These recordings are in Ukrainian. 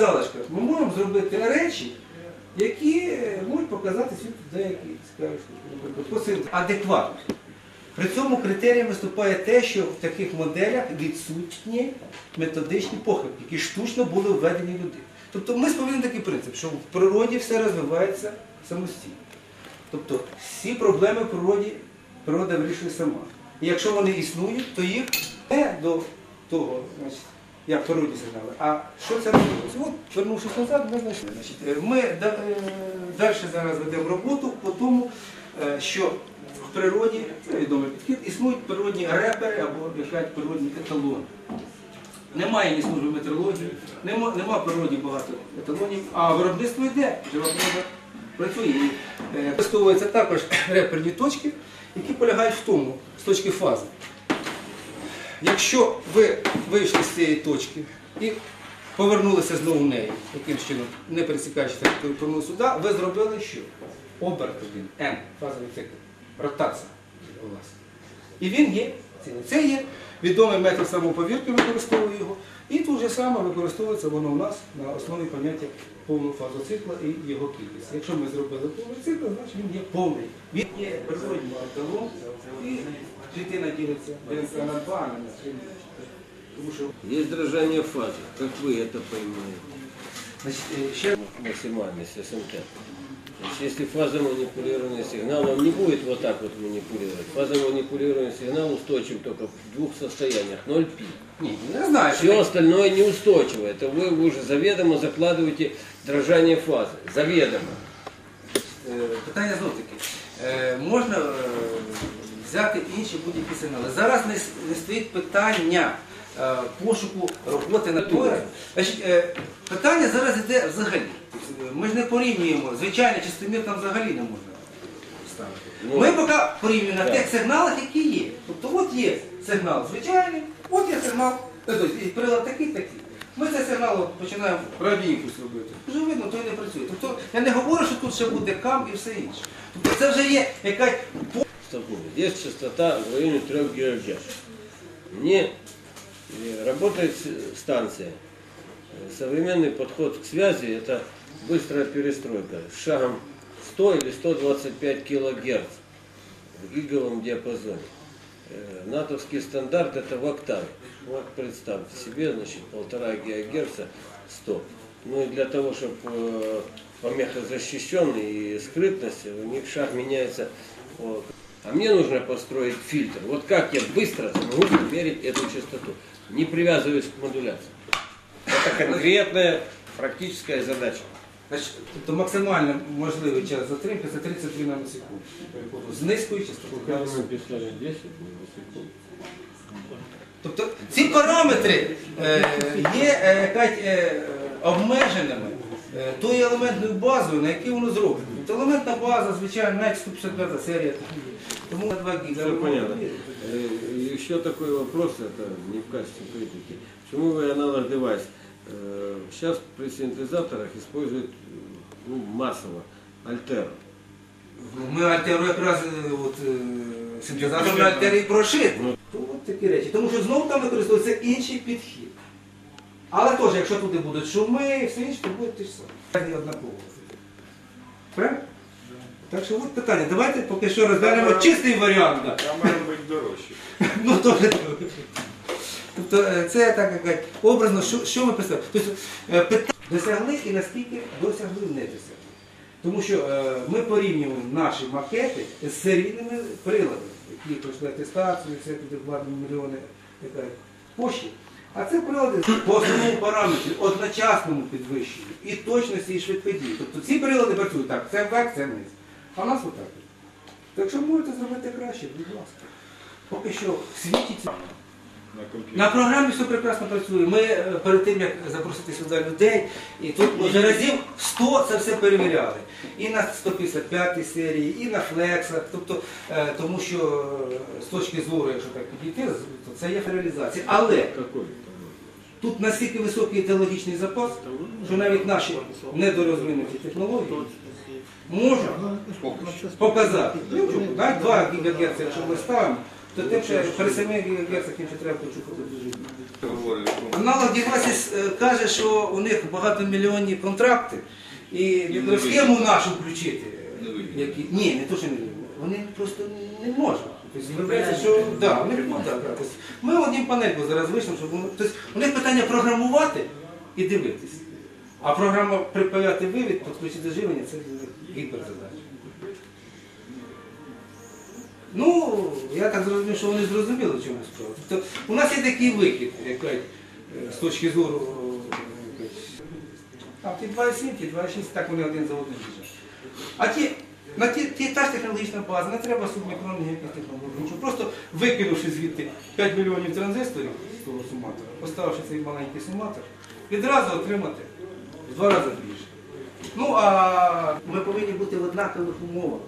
залишках ми можемо зробити речі, які можуть показати світу деякі цікаві штуки. Адекватність. При цьому критерієм виступає те, що в таких моделях відсутні методичні похибки, які штучно були введені люди. Тобто ми сповідуємо такий принцип, що в природі все розвивається самостійно. Тобто всі проблеми в природі природа вирішує сама. І якщо вони існують, то їх не до того, значить, як в природі сигнали, а що це робиться. От, вернувшись назад, ми знайшли. Е, ми е, далі зараз ведемо роботу по тому, е, що в природі, це відомий підхід, існують природні репери або як природні еталони. Немає ні служби метеорології, нема, нема природі багато еталонів, а виробництво йде, жива працює. І е, використовуються також реперні точки, які полягають в тому, з точки фази. Якщо ви вийшли з цієї точки і повернулися знову в неї, яким чином, не пересікаючи повернули сюди, ви зробили що? Оберт один, N, фазовий цикл, ротація у вас. І він є. Це є відомий метод самоповірки, використовує його. І тут же саме використовується воно у нас на основі поняття повного фазу цикла і його кількість. Якщо ми зробили повний цикл, значить він є повний. Він є природнім антилом і клітина ділиться ДНК на два, а не на три. Тому що Есть дрожание фазы. Как вы это понимаете? значить, е, ще Максимальность СМТ. То есть, если фаза манипулирования сигнала, он не будет вот так вот манипулировать. Фаза манипулирования сигнала устойчив только в двух состояниях. 0 пи. ні, не знаю. що Все остальное неустойчиво. Это вы уже заведомо закладываете дрожание фазы. Заведомо. Е, Питання знов таки. Е, Можна е, взяти інші будь-які сигнали. Зараз не, не стоїть питання е, пошуку роботи на той. Значить, е, питання зараз йде взагалі. Ми ж не порівнюємо. Звичайно, чистомір там взагалі не можна ставити. Ми поки порівнюємо на тих сигналах, які є. Тобто от є сигнал звичайний, от є сигнал, е, тобто, прилад такий, такий. Ми цей сигнал починаємо правій якусь робити. Вже видно, той не працює. Тобто я не говорю, що тут ще буде кам і все інше. Тобто це вже є якась столкнулись. Есть частота в районе 3 ГГц. Не э, работает с- станция. Э, Современный подход к связи – это быстрая перестройка шагом 100 или 125 килогерц в гиговом диапазоне. Э, Натовский стандарт – это в октаве. Вот представьте себе, значит, полтора гигагерца 100. Ну и для того, чтобы помеха защищенный и скрытность, у них шаг меняется. вот. А мне нужно построить фильтр. Вот как я быстро смогу измерить эту частоту, не привязываясь к модуляции. Это конкретная практическая задача. Значить, тобто максимально можливий час затримки це 33 наносекунд. переходу З низькою частотою. написали 10 секунд. Тобто ці параметри е, є е, якась, е, обмеженими е, тою елементною базою, на якій воно зроблено. Тобто елементна база, звичайно, навіть 155 серія. Тому на 2 гіга. Все понятно. Э, Еще такой вопрос, это не в качестве критики. Почему вы аналог девайс? Э, Сейчас при синтезаторах используют э, ну, массово альтер. Ми альтеру якраз е, от, е, синтезатор на альтері прошит. То от такі речі. Тому що знову там використовується інший підхід. Але теж, якщо туди будуть шуми і все інше, то буде те ж саме. Однаково. Правильно? Так що от питання. Давайте поки що розглянемо чистий варіант. да. Там має бути дорожче. Ну, теж. Тобто е, це так як кажуть, образно, що, що ми представляємо? Тобто, е, питання досягли і наскільки досягли не досягли. Тому що е, ми порівнюємо наші макети з серійними приладами, які пройшли атестацію, все туди вкладені мільйони як кажуть, коштів. А це прилади по основному параметрі, одночасному підвищенню і точності, і швидкодії. Тобто ці прилади працюють так, це вверх, це вниз. А в нас отак. Так що можете зробити краще, будь ласка. Поки що в світі це. На комп'ютері. На програмі все прекрасно працює. Ми е, перед тим, як запросити сюди людей, і тут вже разів 100 це все перевіряли. І на 155 серії, і на флексах. Тобто, е, тому що е, з точки зору, якщо так підійти, з- то це є реалізація. Але Какой? тут настільки високий ідеологічний запас, що навіть наші недорозвинуті технології можуть показати. Ну, що, навіть 2 ГГц, якщо ми ставимо, то тим, що при 7 ГГц їм ще треба почухати дуже. жити. Аналог Девасіс е, каже, що у них багатомільйонні контракти, і не мікросхему нашу включити. Не вигідно. Які... Ні, не то, що не вигідно. Вони просто не можуть. Тобто, виявляється, що да, ми одним панельку зараз вийшли, щоб тобто, у них питання програмувати і дивитись. А програма припаяти вивід, підключити живлення це гіперзадача. Ну, я так зрозумів, що вони зрозуміли, в чому справа. Тобто у нас є такий вихід, як кажуть, е, з точки зору. е, Там ті 2,7, ті 2,6, так вони один за одним біжать. А ті, на ті, ті та ж технологічна база, не треба субмікронних яких технологій. Нічого. Просто викинувши звідти 5 мільйонів транзисторів з того суматора, поставивши цей маленький суматор, відразу отримати в два рази більше. Ну а ми повинні бути в однакових умовах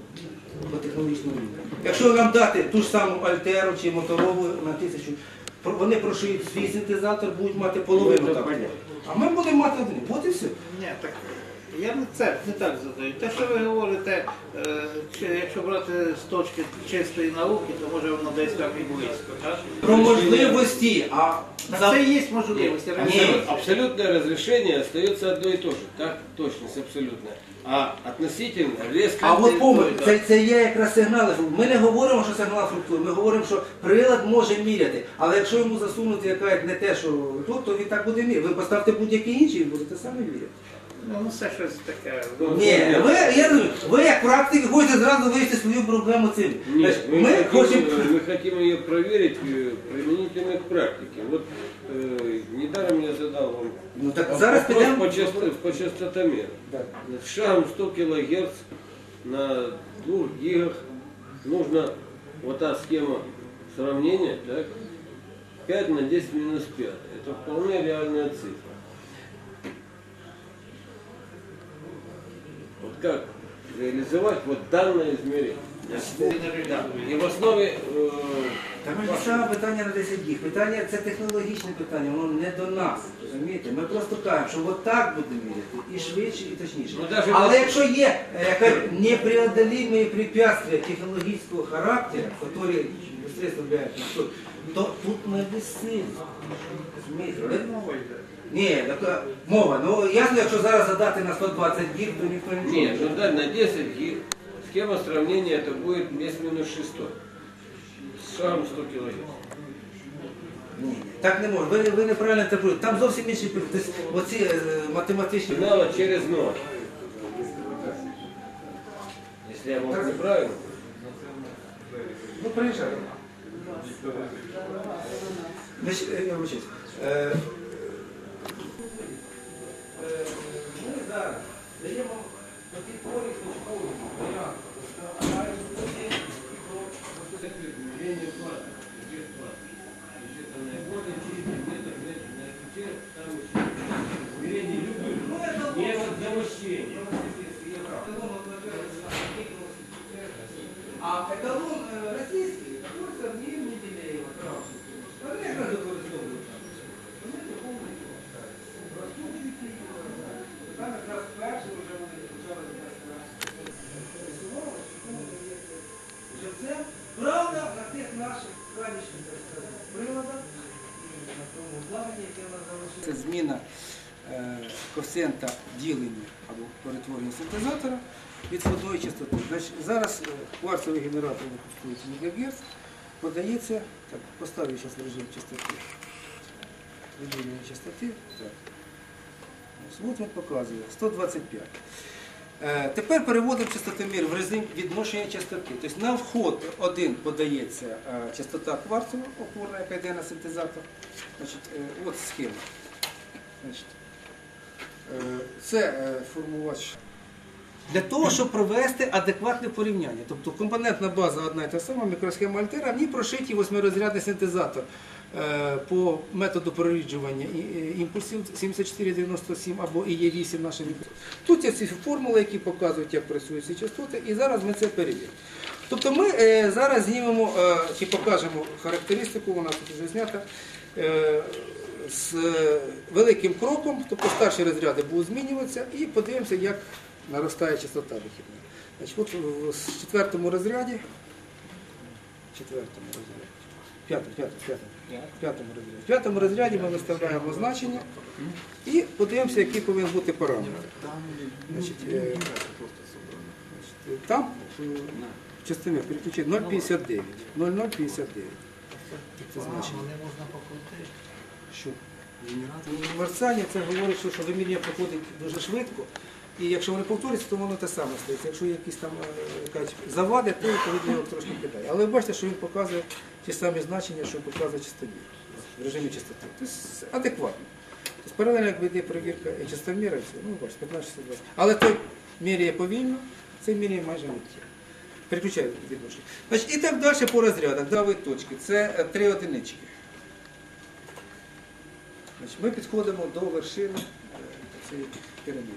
по технологічному рівню. Якщо нам дати ту ж саму Альтеру чи Моторову на тисячу, вони прошиють свій синтезатор, будуть мати половину такого. так. А ми будемо мати один. От і все. Ні, так я не це не так задаю. Те, що ви говорите, е, чи якщо брати з точки чистої науки, то може воно десь так і близько. Так? Про можливості, а Так за- це і є можливості. Ні. Абсолют- Абсолютное разрешение остается одно и то же, так? Точность абсолютная. А относительно резко... А от помиль, це, це є якраз сигнали. Ми не говоримо, що сигнал фруктує, ми говоримо, що прилад може міряти. Але якщо йому засунути яка не те, що тут, то він так буде міряти. Ви поставте будь-який інший, він будете самі міряти. Ну, ну це щось таке. Ні, ви, я розумію, ви як практик хочете зразу вивести свою проблему цим. Нет, Значить, мы, Ми хотим, хочемо. мы хотим ее проверить э, применительно к практике. Вот э, недаром я задал вам Ну так вопрос зараз по, підемо. часто- по частотомеру. Так. Значит, Шагом 100 килогерц на 2 гигах нужно вот та схема сравнения, так, 5 на 10 минус 5. Это вполне реальная цифра. Как реализовать вот данное измерение? Да. И в основе э, Та ми ж саме питання на 10 днів. Питання це технологічне питання, воно не до нас. Розумієте? Ми просто кажемо, що от так будемо міряти, і швидше, і точніше. Ну, Але якщо є е, яка непреодолимые препятствия технологічного характеру, які на то, то тут ми безсильні. Ні, така мова. Ну ясно, якщо зараз задати на 120 гір, то ніхто нічого. нет, ну да, на 10 гиг схема сравнения это будет вес минус 6. С шагом 100 килогерц. Ні, так не може. Ви, ви неправильно інтерпретуєте. Там зовсім інші тобто, оці е, математичні. Сигнала через ноль. Если я могу неправильно. Ну, приїжджай. Значить, е, я вибачаюсь. Е, Ми зараз даємо такі творі точкові варіанти. Метод замощения. А еталон е, російський знаходиться в ній Менделєєва, Кравченко. Вони якраз використовують. Вони доповнюють його. Розкручують їх. Там якраз перше вже вони почали пресувати, вже це. Правда, на тих наших ранішніх так сказати, приладах і на тому обладнанні, яке в нас залишилося. Це зміна е, коефіцієнта ділення або перетворення синтезатора від входної частоти. Значить, зараз е, кварцевий генератор використовується МГц, подається, так, поставлю зараз режим частоти. Відмінення частоти. Так. От він показує 125. Е, Тепер переводимо частотомір в режим відношення частоти. Тобто на вход один подається е, частота кварцева опорна, яка йде на синтезатор. Значить, от схема. Значить, це е, формувач. Для того, щоб провести адекватне порівняння. Тобто компонентна база одна і та сама, мікросхема Альтера, в ній прошитий восьмирозрядний синтезатор е, по методу проріджування імпульсів 7497 або ІЕ8 наші мікро. Тут є ці формули, які показують, як працюють ці частоти, і зараз ми це перевіримо. Тобто ми е, зараз знімемо е, чи покажемо характеристику, вона тут вже знята. Е, з е, великим кроком, тобто старші розряди будуть змінюватися, і подивимося, як наростає частота вихідна. Значить, от в- в четвертому розряді, четвертому розряді. П'ятому, п'ятому, п'ятому. П'ятому розряді. В п'ятому розряді ми виставляємо значення і подивимося, який повинен бути параметр. Значить, е, значить, там е, частина переключити 0,59. 0,059. Це значення. Що? Мерцання це говорить, що, що вимірювання проходить дуже швидко. І якщо вони повторюються, то воно те саме стається. Якщо якісь там е, завади, то відповідно його трошки кидає. Але ви бачите, що він показує ті самі значення, що показує частоті в режимі частоти. Тобто адекватно. Тобто паралельно, як йде перевірка і все, ну бачите, 15 20 Але той міряє повільно, цей міряє майже миттєво. Переключаю відношення. Значить, і так далі по розрядах. Дави точки. Це е, три одинички. Значить, ми підходимо до вершини е, цієї піраміди.